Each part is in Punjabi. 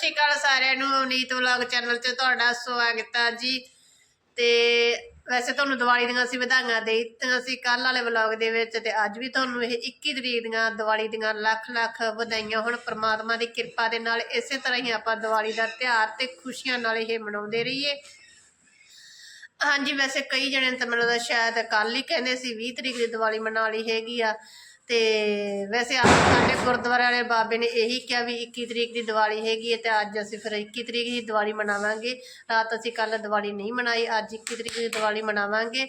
ਸ਼੍ਰੀ ਅਕਾਲ ਸਾਰਿਆਂ ਨੂੰ, ਨੀਤ ਵਲੌਗ ਚੈਨਲ 'ਤੇ ਤੁਹਾਡਾ ਸਵਾਗਤ ਹੈ ਜੀ। ਤੇ ਵੈਸੇ ਤੁਹਾਨੂੰ ਦੀਵਾਲੀ ਦੀਆਂ ਅਸੀਂ ਵਧਾਈਆਂ ਦੇ ਦਿੱਤੀਆਂ ਸੀ ਕੱਲ ਵਾਲੇ ਵਲੌਗ ਦੇ ਵਿੱਚ ਤੇ ਅੱਜ ਵੀ ਤੁਹਾਨੂੰ ਇਹ 21 ਤਰੀਕ ਦੀਆਂ ਦੀਵਾਲੀ ਦੀਆਂ ਲੱਖ ਲੱਖ ਵਧਾਈਆਂ ਹੁਣ ਪ੍ਰਮਾਤਮਾ ਦੀ ਕਿਰਪਾ ਦੇ ਨਾਲ ਇਸੇ ਤਰ੍ਹਾਂ ਹੀ ਆਪਾਂ ਦੀਵਾਲੀ ਦਾ ਤਿਉਹਾਰ ਤੇ ਖੁਸ਼ੀਆਂ ਨਾਲ ਇਹ ਮਨਾਉਂਦੇ ਰਹੀਏ। ਹਾਂਜੀ, ਵੈਸੇ ਕਈ ਜਣੇ ਤਾਂ ਮੈਨੂੰ ਲੱਗਦਾ ਸ਼ਾਇਦ ਕੱਲ ਹੀ ਕਹਿੰਦੇ ਸੀ 20 ਤਰੀਕ ਦੀ ਦੀਵਾਲੀ ਮਨਾ ਲਈ ਹੈਗੀ ਆ। ਤੇ ਵੈਸੇ ਅੱਜ ਸਾਡੇ ਗੁਰਦੁਆਰੇ ਵਾਲੇ ਬਾਬੇ ਨੇ ਇਹੀ ਕਿਹਾ ਵੀ 21 ਤਰੀਕ ਦੀ ਦੀਵਾਲੀ ਹੈਗੀ ਹੈ ਤੇ ਅੱਜ ਅਸੀਂ ਫਿਰ 21 ਤਰੀਕ ਦੀ ਦੀਵਾਲੀ ਮਨਾਵਾਂਗੇ। ਰਾਤ ਅਸੀਂ ਕੱਲ ਦੀਵਾਲੀ ਨਹੀਂ ਮਨਾਈ, ਅੱਜ 21 ਤਰੀਕ ਦੀ ਦੀਵਾਲੀ ਮਨਾਵਾਂਗੇ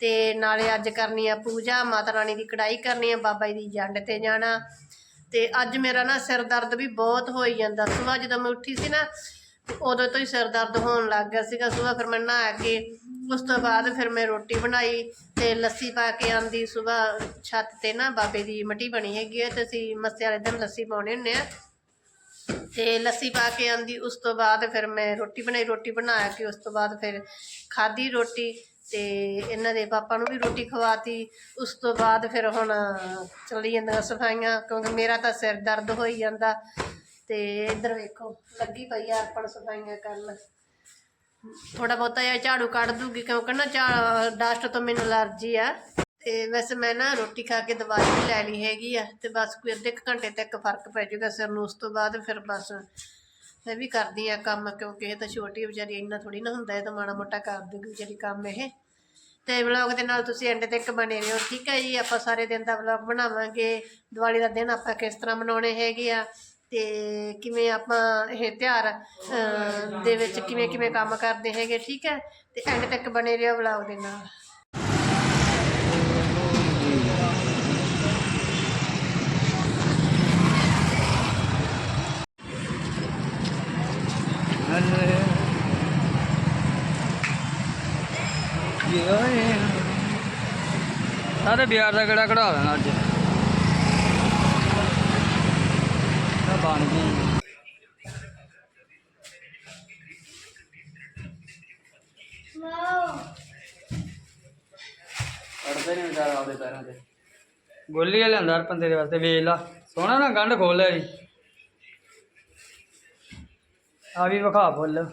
ਤੇ ਨਾਲੇ ਅੱਜ ਕਰਨੀ ਆ ਪੂਜਾ, ਮਾਤਾ ਰਾਣੀ ਦੀ ਕੜਾਈ ਕਰਨੀ ਆ, ਬਾਬਾ ਜੀ ਦੀ ਜੰਡ ਤੇ ਜਾਣਾ ਤੇ ਅੱਜ ਮੇਰਾ ਨਾ ਸਿਰ ਦਰਦ ਵੀ ਬਹੁਤ ਹੋਈ ਜਾਂਦਾ। ਸੁਬਾਹ ਜਦੋਂ ਮੈਂ ਉੱਠੀ ਸੀ ਨਾ ਉਦੋਂ ਤੋਂ ਹੀ ਸਿਰ ਦਰਦ ਹੋਣ ਲੱਗ ਗਿਆ ਸੀਗਾ, ਸੁਬਾਹ ਫਿਰ ਮੈਂ ਨਹਾ ਕੇ, ਉਸ ਤੋਂ ਬਾਅਦ ਫਿਰ ਮੈਂ ਰੋਟੀ ਬਣਾਈ ਤੇ ਲੱਸੀ ਪਾ ਕੇ ਆਂਦੀ ਸੁਬਾਹ ਛੱਤ ਤੇ ਨਾ ਬਾਬੇ ਦੀ ਮਟੀ ਬਣੀ ਹੈਗੀ ਹੈ ਤੇ ਅਸੀਂ ਮੱਸੇ ਵਾਲੇ ਦਿਨ ਲੱਸੀ ਪਾਉਣੇ ਹੁੰਦੇ ਆ। ਤੇ ਲੱਸੀ ਪਾ ਕੇ ਆਂਦੀ, ਉਸ ਤੋਂ ਬਾਅਦ ਫਿਰ ਮੈਂ ਰੋਟੀ ਬਣਾਈ, ਰੋਟੀ ਬਣਾ ਕੇ ਉਸ ਤੋਂ ਬਾਅਦ ਫਿਰ ਖਾਧੀ ਰੋਟੀ ਤੇ ਇਹਨਾਂ ਦੇ ਪਾਪਾ ਨੂੰ ਵੀ ਰੋਟੀ ਖਵਾਤੀ। ਉਸ ਤੋਂ ਬਾਅਦ ਫਿਰ ਹੁਣ ਚੱਲੀ ਜਾਂਦੀਆਂ ਸਫਾਈਆਂ, ਕਿਉਂਕਿ ਮੇਰਾ ਤਾਂ ਸਿਰ ਦਰਦ ਹੋਈ ਜਾਂਦਾ। ਤੇ ਇੱਧਰ ਵੇਖੋ, ਲੱਗੀ ਪਈ ਆ ਅਰਪਣ ਸਫਾਈਆਂ ਕਰਨ। ਥੋੜਾ ਬਹੁਤਾ ਜਿਹਾ ਝਾੜੂ ਕੱਢ ਦੂਗੀ, ਕਿਉਂਕਿ ਨਾ ਡਸਟ ਤੋਂ ਮੈਨੂੰ ਅਲਰਜੀ ਆ। ਤੇ ਵੈਸੇ ਮੈਂ ਨਾ ਰੋਟੀ ਖਾ ਕੇ ਦਵਾਈ ਵੀ ਲੈ ਲਈ ਹੈਗੀ ਆ, ਤੇ ਬਸ ਕੋਈ ਅੱਧੇ ਕੁ ਘੰਟੇ ਤੱਕ ਫ਼ਰਕ ਪੈ ਜਾਊਗਾ ਸਿਰ ਨੂੰ, ਉਸ ਤੋਂ ਬਾਅਦ ਫਿਰ ਬਸ ਮੈਂ ਵੀ ਕਰਦੀ ਆ ਕੰਮ, ਕਿਉਂਕਿ ਇਹ ਤਾਂ ਛੋਟੀ ਵਿਚਾਰੀ ਇੰਨਾ ਥੋੜੀ ਨਾ ਹੁੰਦਾ, ਇਹ ਤਾਂ ਮਾੜਾ ਮੋਟਾ ਕਰ ਦੂਗੀ ਵਿਚਾਰੀ ਕੰਮ ਇਹ। ਤੇ ਵਲੌਗ ਦੇ ਨਾਲ ਤੁਸੀਂ ਐਂਡ ਤੱਕ ਬਣੇ ਰਹੋ, ਠੀਕ ਹੈ ਜੀ? ਆਪਾਂ ਸਾਰੇ ਦਿਨ ਦਾ ਵਲੌਗ ਬਣਾਵਾਂਗੇ। ਦੀਵਾਲੀ ਦਾ ਦਿਨ ਆਪਾਂ ਕਿਸ ਤਰ੍ਹਾਂ ਮਨਾਉਣੇ ਹੈਗੇ ਆ? ਤੇ ਕਿਵੇਂ ਆਪਾਂ ਇਹ ਤਿਉਹਾਰ ਅਹ, ਦੇ ਵਿੱਚ ਕਿਵੇਂ ਕਿਵੇਂ ਕੰਮ ਕਰਦੇ ਹੈਗੇ ਠੀਕ ਹੈ? ਤੇ ਐਂਡ ਤੱਕ ਬਣੇ ਰਹੋ ਵਲੌਗ ਦੇ ਨਾਲ। ਸਾਰੇ ਬਿਆਰ ਦਾ ਕਿਹੜਾ ਕਢਾ ਦੇਣਾ ਅੱਜ? ਬਣ ਗਈ। ਅੜਦੇ ਨੇ ਵਿਚਾਰਾ ਆਪਦੇ ਪੈਰਾਂ ਤੇ। ਗੋਲੀ ਆ ਹਰਪਨ ਤੇਰੇ ਵਾਸਤੇ ਵੇਚ ਲਾ। ਸੋਹਣਾ ਨਾ ਗੰਢ ਖੋਲ ਲਿਆ ਜੀ ਆ ਵੀ ਵਿਖਾ ਫੁੱਲ।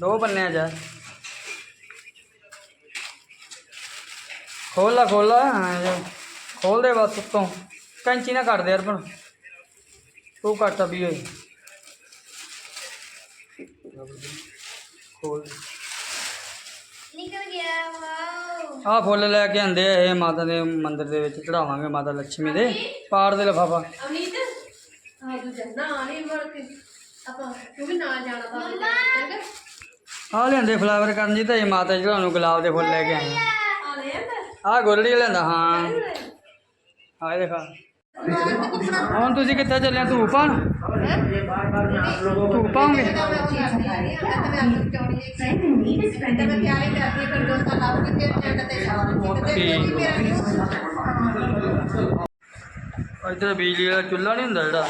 ਦੋ ਬੰਨੇ ਜਾ ਖੋਲ ਲਾ ਖੋਲ ਲਾ। ਹਾਂ ਜੀ। ਖੋਲ ਦੇ ਬਸ ਉੱਤੋਂ। ਕੈਂਚੀ ਨਾ ਕੱਟ ਦੇ ਅਰਪਣ। ਤੂੰ ਕੱਟ ਵੀ ਹੋਈ ਖੋਲ ਨਿਕਲ ਗਿਆ ਵਾਓ। ਆਹ ਫੁੱਲ ਲੈ ਕੇ ਆਂਦੇ ਆ ਇਹ ਮਾਤਾ ਦੇ ਮੰਦਿਰ ਦੇ ਵਿੱਚ। ਚੜਾਵਾਂਗੇ ਮਾਤਾ ਲక్ష్ਮੀ ਦੇ। ਪਾੜ ਦੇ ਲਫਾਫਾ। ਅਮਨੀਤ? ਆ ਦੂਜਾ ਨਾ ਨਹੀਂ ਮੜ ਕੇ। ਆਪਾਂ ਤੂੰ ਵੀ ਨਾਲ ਜਾਣਾ ਬਾਬੇ ਦੇ ਚੰਗਾ ਆਹ ਲਿਆਂਦੇ ਫਲਾਵਰ ਕਰਨ ਜੀ ਤਾਂ ਇਹ ਮਾਤਾ ਚੜਾਉਣ ਨੂੰ ਗੁਲਾਬ ਦੇ ਫੁੱਲ ਲੈ ਕੇ ਆਏ ਆ। ਆ ਲੈ ਆਂਦਾ ਆਹ ਗੋਲੜੀ ਲਿਆਂਦਾ, ਹਾਂ। ਆਹ ਇਹ ਦੇਖਾ। ਹੁਣ ਤੁਸੀਂ ਕਿੱਥੇ ਚੱਲੇ ਧੂਪ ਪਾਣ ਧੂਪ ਪਾਉਂਗੇ ਇੱਧਰ ਬਿਜਲੀ ਵਾਲਾ ਚੁੱਲ੍ਹਾ ਨਹੀਂ ਹੁੰਦਾ ਜਿਹੜਾ।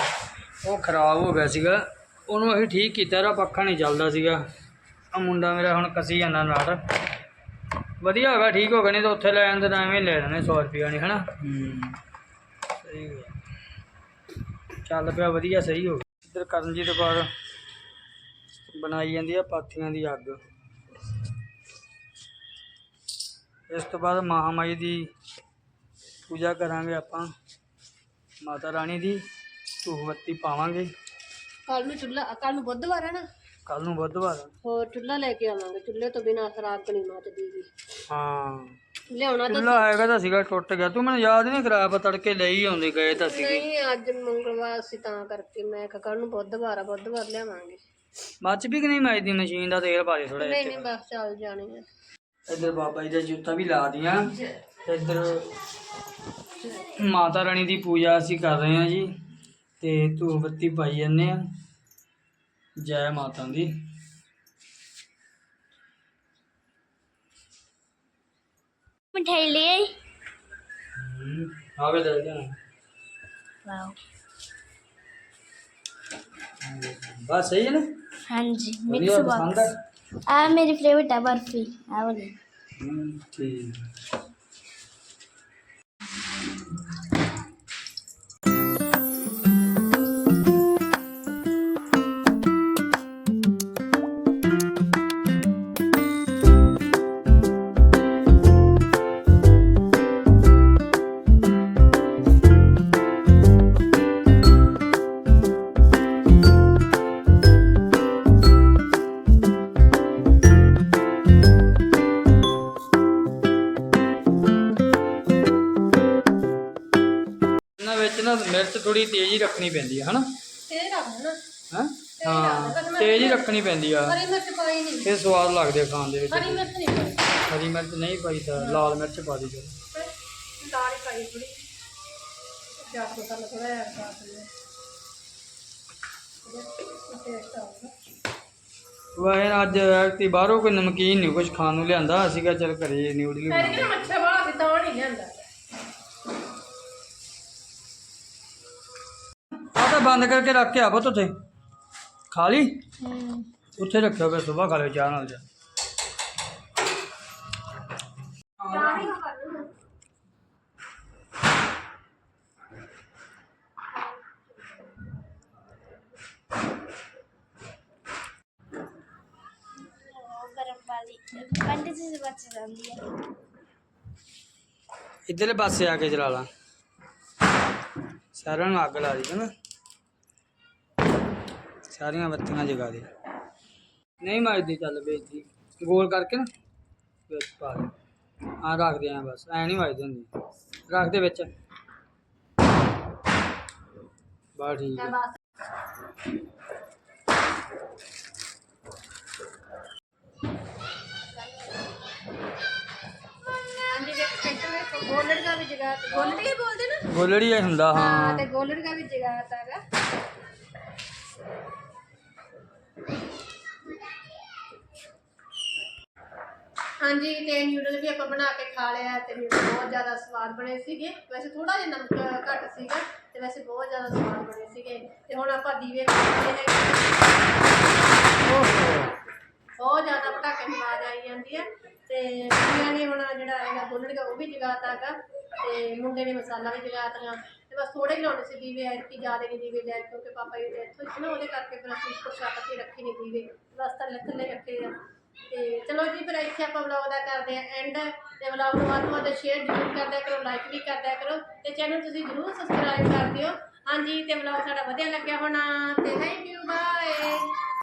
ਉਹ ਖਰਾਬ ਹੋ ਗਿਆ ਸੀਗਾ। ਉਹਨੂੰ ਅਸੀਂ ਠੀਕ ਕੀਤਾ ਰਾ ਪੱਖਾ ਨਹੀਂ ਚੱਲਦਾ ਸੀਗਾ। ਆ ਮੁੰਡਾ ਮੇਰਾ ਹੁਣ ਕਸੀ ਜਾਂਦਾ ਨਾਲ। ਵਧੀਆ ਹੋ ਗਿਆ ਠੀਕ ਹੋ ਗਿਆ, ਨਹੀਂ ਤਾਂ ਉੱਥੇ ਲੈ ਜਾਂਦੇ ਤਾਂ ਐਵੇਂ ਲੈ ਲੈਣੇ 100 ਰੁਪਿਆ ਨਹੀਂ, ਹਨਾ? ਸਹੀ ਹੋ ਚੱਲ ਪਿਆ, ਵਧੀਆ, ਸਹੀ ਹੋ ਗਿਆ। ਇੱਧਰ ਕਰਨਜੀਤ ਕੌਰ ਬਣਾਈ ਜਾਂਦੀ ਆ ਪਾਥੀਆਂ ਦੀ ਅੱਗ। ਇਸ ਤੋਂ ਬਾਅਦ ਮਹਾਮਾਈ ਦੀ ਪੂਜਾ ਕਰਾਂਗੇ ਆਪਾਂ। ਮਾਤਾ ਰਾਣੀ ਦੀ ਧੂਫ ਬੱਤੀ ਪਾਵਾਂਗੇ। ਕੱਲ ਨੂੰ ਚੁੱਲਾ ਕੱਲ ਨੂੰ ਬੁੱਧਵਾਰ ਹੈ ਨਾ। ਕੱਲ ਨੂੰ ਬੁੱਧਵਾਰ ਆ। ਹੋਰ ਚੁੱਲਾ ਲੈ ਕੇ ਆਵਾਂਗੇ। ਚੁੱਲੇ ਤੋਂ ਬਿਨਾ ਖਰਾਬ ਨਹੀਂ ਮੱਚਦੀ ਜੀ ਹਾਂ। ਲਿਆਉਣਾ ਤਾਂ ਚੁੱਲ੍ਹਾ ਹੈਗਾ ਤਾਂ ਸੀਗਾ ਟੁੱਟ ਗਿਆ। ਤੂੰ ਮੈਨੂੰ ਯਾਦ ਨਹੀਂ ਆਪਾਂ ਤੜਕੇ ਲੈ ਹੀ ਆਉਂਦੇ ਗਏ ਤਾਂ ਸੀਗੇ। ਨਹੀਂ ਅੱਜ ਮੰਗਲਵਾਰ ਸੀ ਤਾਂ ਕਰਕੇ ਮੈਂ ਕਿਹਾ ਕੱਲ ਨੂੰ ਬੁੱਧਵਾਰ ਆ ਬੁੱਧਵਾਰ ਲਿਆਵਾਂਗੇ। ਮੱਚ ਵੀ ਕਿ ਨਹੀਂ ਮਾਈ ਦੀ ਮਸ਼ੀਨ ਦਾ ਤੇਲ ਪਾ ਦੇ ਥੋੜਾ ਨਹੀਂ ਨਹੀਂ ਬਸ ਚੱਲ ਜਾਣੀ ਆ। ਇੱਧਰ ਬਾਬਾ ਜੀ ਦਾ ਜੁੱਤਾ ਵੀ ਲਾ ਦੀਆਂ। ਤੇ ਇੱਧਰ ਮਾਤਾ ਰਾਣੀ ਦੀ ਪੂਜਾ ਅਸੀਂ ਕਰ ਰਹੇ ਹਾਂ ਜੀ। ਤੇ ਧੂਪ ਬੱਤੀ ਪਾਈ ਜਾਂਦੇ ਆ ਜੈ ਮਾਤਾ ਦੀ ਮਿਠਾਈ ਲੈ ਆਈ ਆਵੇ ਦੇ ਦੇ ਵਾਓ ਬਸ ਸਹੀ ਹੈ ਨਾ ਹਾਂਜੀ ਵਧੀਆ ਮਿਕਸ ਪਸੰਦ ਹੈ ਬਾਕਸ ਆ ਮੇਰੀ ਫੇਵਰਟ ਹੈ ਬਰਫੀ ਥੋੜੀ ਤੇਜ਼ ਹੀ ਰੱਖਣੀ ਪੈਂਦੀ ਹੈ ਹਨਾ? ਤੇ ਰੱਖ ਨਾ ਹਾਂ? ਹਾਂ ਤੇਜ਼ ਹੀ ਰੱਖਣੀ ਪੈਂਦੀ ਆ। ਹਰੀ ਮਿਰਚ ਪਾਈ ਨਹੀਂ। ਫਿਰ ਸਵਾਦ ਲੱਗਦੇ ਆ ਖਾਣ ਦੇ ਵਿੱਚ। ਹਰੀ ਮਿਰਚ ਨਹੀਂ ਪਾਈ। ਹਰੀ ਮਿਰਚ ਨਹੀਂ ਪਾਈ ਤਾਂ ਲਾਲ ਮਿਰਚ ਪਾ ਦੀ ਚਲੋ ਹੀ? ਪਾਈ ਥੋੜੀ ਚਾਟ ਮਸਾਲਾ ਥੋੜਾ ਜਿਹਾ ਦਿੰਦੇ ਟੇਸਟ ਆਊਗਾ ਵਾਹੇ ਅੱਜ ਐਕਟੀ ਬਾਹਰੋਂ ਕੋਈ ਨਮਕੀਨ ਨਹੀਂ ਕੁਝ ਖਾਣ ਨੂੰ ਲਿਆਂਦਾ। ਅਸੀਂ ਕਿਹਾ ਚੱਲ ਘਰੇ ਨਿਊਡਲ ਬਣਾ ਕਿ ਮੱਛਰ ਵਾਲਾ ਵੀ ਤਾਂ ਨਹੀਂ ਲਿਆਂਦਾ। ਬੰਦ ਕਰਕੇ ਰੱਖ ਕੇ ਆ ਪੁੱਤ ਉੱਥੇ ਖਾ ਲਈ ਹਮ ਉੱਥੇ ਰੱਖਿਓ ਫਿਰ ਸਵੇਰ ਖਾ ਲਿਓ ਚਾਹ ਨਾਲ ਜਾ ਉਹ ਗਰਮ ਵਾਲੀ ਪੰਡ ਜੀ ਬਚ ਜਾਂਦੀ ਹੈ ਇੱਧਰਲੇ ਪਾਸੇ ਆ ਕੇ ਚਲਾ ਲਾ ਸਾਰਿਆਂ ਬੱਤੀਆਂ ਜਗਾ ਦੇ। ਨਹੀਂ ਮਾਰਦੀ ਚੱਲ ਵੇਚਦੀ ਗੋਲ ਕਰਕੇ ਨਾ ਵਿੱਚ ਪਾ ਦੇ। ਆ ਰੱਖ ਦੇ ਆ ਬਸ। ਐ ਨਹੀਂ ਵੱਜਦੀ ਹੁੰਦੀ। ਰੱਖ ਦੇ ਵਿੱਚ। ਬਾ ਠੀਕ ਹੈ ਗੋਲੜ ਦਾ ਵੀ ਜਗਾ ਗੋਲੜ ਹੀ ਬੋਲਦੇ ਨਾ। ਗੋਲੜੀ ਹੀ ਹੁੰਦਾ ਹਾਂ। ਹਾਂ ਤੇ ਗੋਲੜ ਦਾ ਵੀ ਜਗਾ ਤਾਗਾ ਹਾਂਜੀ, ਤੇ ਨਿਊਡਲ ਵੀ ਆਪਾਂ ਬਣਾ ਕੇ ਖਾ ਲਿਆ ਤੇ ਨਿਊਡਲ ਬਹੁਤ ਜ਼ਿਆਦਾ ਸਵਾਦ ਬਣੇ ਸੀਗੇ। ਵੈਸੇ ਥੋੜਾ ਜਿਹਾ ਨਮਕ ਘੱਟ ਸੀਗਾ ਤੇ ਵੈਸੇ ਬਹੁਤ ਜ਼ਿਆਦਾ ਸਵਾਦ ਬਣੇ ਸੀਗੇ। ਤੇ ਹੁਣ ਆਪਾਂ ਦੀਵੇ ਕਰਦੇ ਹੈਗੇ ਬਹੁਤ ਜ਼ਿਆਦਾ ਪਟਾਕੇ ਦੀ ਆਵਾਜ਼ ਆਈ ਜਾਂਦੀ ਹੈ ਤੇ ਕੁੜੀਆਂ ਨੇ ਹੁਣ ਜਿਹੜਾ ਹੈਗਾ ਗੋਲੜਗਾ ਉਹ ਵੀ ਜਗਾਤਾ ਤੇ ਮੁੰਡੇ ਨੇ ਮਸਾਲਾ ਵੀ ਜਗਾਤੀਆਂ ਤੇ ਬਸ ਥੋੜੇ ਲਾਉਣੇ ਸੀ ਦੀਵੇ, ਐਤਕੀ ਜ਼ਿਆਦਾ ਨਹੀਂ ਦੀਵੇ ਲੈ ਕਿਉਂਕਿ ਪਾਪਾ ਜੀ ਦੇ ਇੱਥੋਂ ਸੀ ਨਾ ਉਹਦੇ ਕਰਕੇ ਫਿਰ ਅਸੀਂ ਉੱਪਰ ਛੱਤ ਰੱਖੇ ਨਹੀਂ ਦੀਵੇ। ਬਸ ਥੱਲੇ ਥੱਲੇ ਰੱਖੇ ਆ। ਤੇ ਚਲੋ ਜੀ, ਫਿਰ ਇੱਥੇ ਆਪਾਂ ਵਲੌਗ ਦਾ ਕਰਦੇ ਆ ਐਂਡ ਤੇ ਵਲੌਗ ਨੂੰ ਵੱਧ ਤੋਂ ਵੱਧ ਸ਼ੇਅਰ ਜ਼ਰੂਰ ਕਰਦਿਆ ਕਰੋ ਲਾਈਕ ਵੀ ਕਰਦਿਆ ਕਰੋ ਤੇ ਚੈਨਲ ਤੁਸੀਂ ਜ਼ਰੂਰ ਸਬਸਕ੍ਰਾਈਬ ਕਰ ਦਿਓ। ਹਾਂਜੀ, ਤੇ ਵਲੌਗ ਸਾਡਾ ਵਧੀਆ ਲੱਗਿਆ ਹੋਣਾ ਤੇ ਥੈਂਕ ਯੂ ਬਾਏ